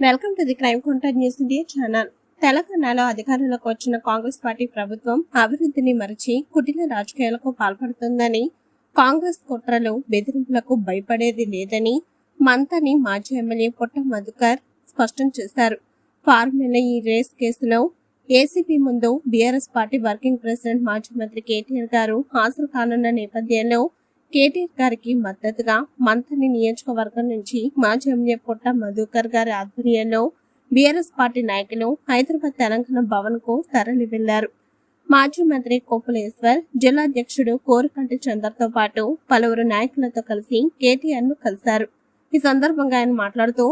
Welcome to the crime counter news India channel. తెలంగాణలో అధికారంలోకి వచ్చిన కాంగ్రెస్ పార్టీ ప్రభుత్వం అభివృద్ధిని మరిచి కుటిల రాజకీయాలకు పాల్పడుతుందని కాంగ్రెస్ కుట్రలు బెదిరింపులకు భయపడేది లేదని మంతని మాజీ ఎమ్మెల్యే పుట్ట మధుకర్ స్పష్టం చేశారు. ఫార్ములా ఈ రేస్ కేసులో ఏసీపీ ముందు బీఆర్ఎస్ పార్టీ వర్కింగ్ ప్రెసిడెంట్ మాజీ మంత్రి కేటీఆర్ గారు హాజరు కానున్న నేపథ్యంలో కేటీఆర్ గారికి మద్దతుగా మంథని నియోజకవర్గం నుంచి మాజీ ఎమ్మెల్యే పుట్ట మధుకర్ గారి ఆధ్వర్యంలో బీఆర్ఎస్ పార్టీ నాయకులు హైదరాబాద్ తెలంగాణ భవన్కు తరలి వెళ్ళారు. మాజీ మంత్రి కోపులేశ్వర్ జిల్లా అధ్యక్షుడు కోరుకంటి చందర్తో పాటు పలువురు నాయకులతో కలిసి కేటీఆర్ను కలిశారు. ఈ సందర్భంగా ఆయన మాట్లాడుతూ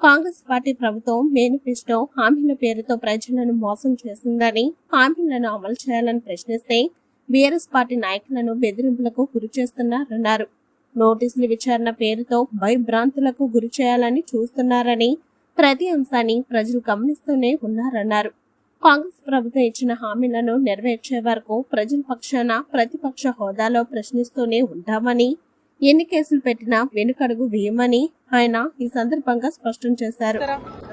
కాంగ్రెస్ పార్టీ ప్రభుత్వం మేనిఫెస్టో హామీల పేరుతో ప్రజలను మోసం చేసిందని హామీలను అమలు చేయాలని ప్రశ్నిస్తే బీఆర్ఎస్ పార్టీ నాయకులను బెదిరింపులకు గురి చేస్తున్నారన్నారు. నోటీసులు విచారణ పేరుతో భయభ్రాంతులకు గురి చేయాలని చూస్తున్నారని ప్రతి అంశాన్ని ప్రజలు గమనిస్తూనే ఉన్నారన్నారు. కాంగ్రెస్ ప్రభుత్వం ఇచ్చిన హామీలను నెరవేర్చే వరకు ప్రజల పక్షాన ప్రతిపక్ష హోదాలో ప్రశ్నిస్తూనే ఉంటామని ఎన్ని కేసులు పెట్టినా వెనుకడుగు వేయమని ఆయన ఈ సందర్భంగా స్పష్టం చేశారు.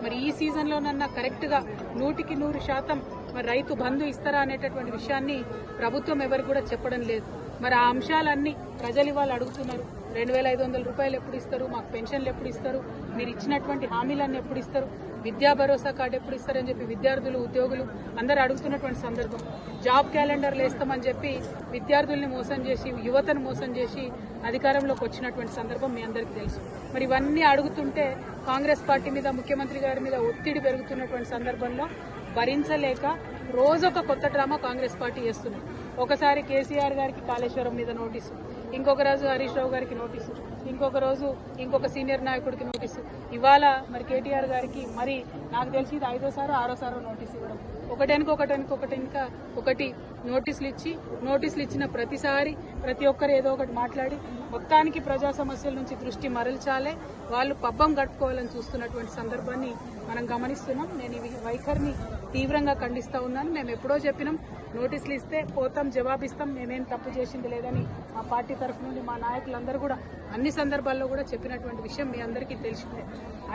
మరి ఈ సీజన్లోనన్నా కరెక్ట్గా నూటికి నూరు శాతం మరి రైతు బంధు ఇస్తారా అనేటటువంటి విషయాన్ని ప్రభుత్వం ఎవరు కూడా చెప్పడం లేదు. మరి ఆ అంశాలన్నీ ప్రజలు ఇవాళ అడుగుతున్నారు. రెండు వేల ఐదు వందల రూపాయలు ఎప్పుడు ఇస్తారు? మాకు పెన్షన్లు ఎప్పుడు ఇస్తారు? మీరు ఇచ్చినటువంటి హామీలన్నీ ఎప్పుడు ఇస్తారు? విద్యా భరోసా కార్డు ఎప్పుడు ఇస్తారని చెప్పి విద్యార్థులు ఉద్యోగులు అందరూ అడుగుతున్నటువంటి సందర్భం. జాబ్ క్యాలెండర్లు వేస్తామని చెప్పి విద్యార్థుల్ని మోసం చేసి యువతను మోసం చేసి అధికారంలోకి వచ్చినటువంటి సందర్భం మీ అందరికీ తెలుసు. మరి ఇవన్నీ అడుగుతుంటే కాంగ్రెస్ పార్టీ మీద ముఖ్యమంత్రి గారి మీద ఒత్తిడి పెరుగుతున్నటువంటి సందర్భంలో భరించలేక రోజొక కొత్త డ్రామా కాంగ్రెస్ పార్టీ చేస్తుంది. ఒకసారి కేసీఆర్ గారికి కాళేశ్వరం మీద నోటీసు. ఇంకొక రోజు హరీష్ రావు గారికి నోటీసు. ఇంకొక రోజు ఇంకొక సీనియర్ నాయకుడికి నోటీసు. ఇవాళ మరి కేటీఆర్ గారికి మరి నాకు తెలిసి ఇది ఐదోసారో ఆరోసారో నోటీస్ ఇవ్వడం. ఒకటెనుక ఒకటి ఇంకా ఒకటి నోటీసులు ఇచ్చి నోటీసులు ఇచ్చిన ప్రతిసారి ప్రతి ఒక్కరు ఏదో ఒకటి మాట్లాడి మొత్తానికి ప్రజా సమస్యల నుంచి దృష్టి మరల్చాలే. వాళ్ళు పబ్బం గడుపుకోవాలని చూస్తున్నటువంటి సందర్భాన్ని మనం గమనిస్తున్నాం. నేను ఈ వైఖరిని తీవ్రంగా ఖండిస్తూ ఉన్నాను. మేము ఎప్పుడో చెప్పినాం నోటీసులు ఇస్తే పోతాం జవాబిస్తాం మేమేం తప్పు చేసింది లేదని మా పార్టీ తరఫు నుండి మా నాయకులందరూ కూడా అన్ని సందర్భాల్లో కూడా చెప్పినటువంటి విషయం మీ అందరికీ తెలిసిందే.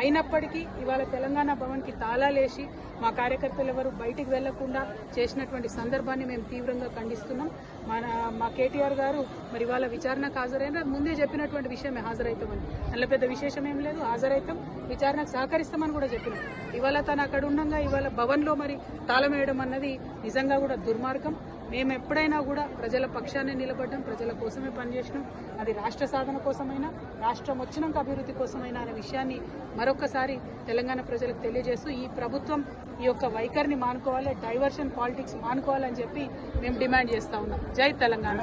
అయినప్పటికీ ఇవాళ తెలంగాణ భవన్కి తాళాలేసి మా కార్యకర్తలు ఎవరు బయటికి వెళ్ళకుండా చేసినటువంటి సందర్భాన్ని మేము తీవ్రంగా ఖండిస్తున్నాం. మన మా కేటీఆర్ గారు మరి ఇవాళ విచారణకు హాజరైన ముందే చెప్పినటువంటి విషయం హాజరవుతామని అందులో పెద్ద విశేషం ఏం లేదు హాజరవుతాం విచారణకు సహకరిస్తామని కూడా చెప్పినాం. ఇవాళ తను అక్కడ ఉండగా ఇవాళ భవన్లో మరి తాళం వేయడం అన్నది నిజంగా కూడా దుర్మ దుర్మార్గం మేము ఎప్పుడైనా కూడా ప్రజల పక్షాన్ని నిలబడ్డం ప్రజల కోసమే పనిచేసినాం. అది రాష్ట్ర సాధన కోసమైనా రాష్ట్రం వచ్చినాక అభివృద్ధి కోసమైనా అనే విషయాన్ని మరొకసారి తెలంగాణ ప్రజలకు తెలియజేస్తూ ఈ ప్రభుత్వం ఈ యొక్క వైఖరిని మానుకోవాలి డైవర్షన్ పాలిటిక్స్ మానుకోవాలని చెప్పి మేము డిమాండ్ చేస్తా ఉన్నాం. జై తెలంగాణ.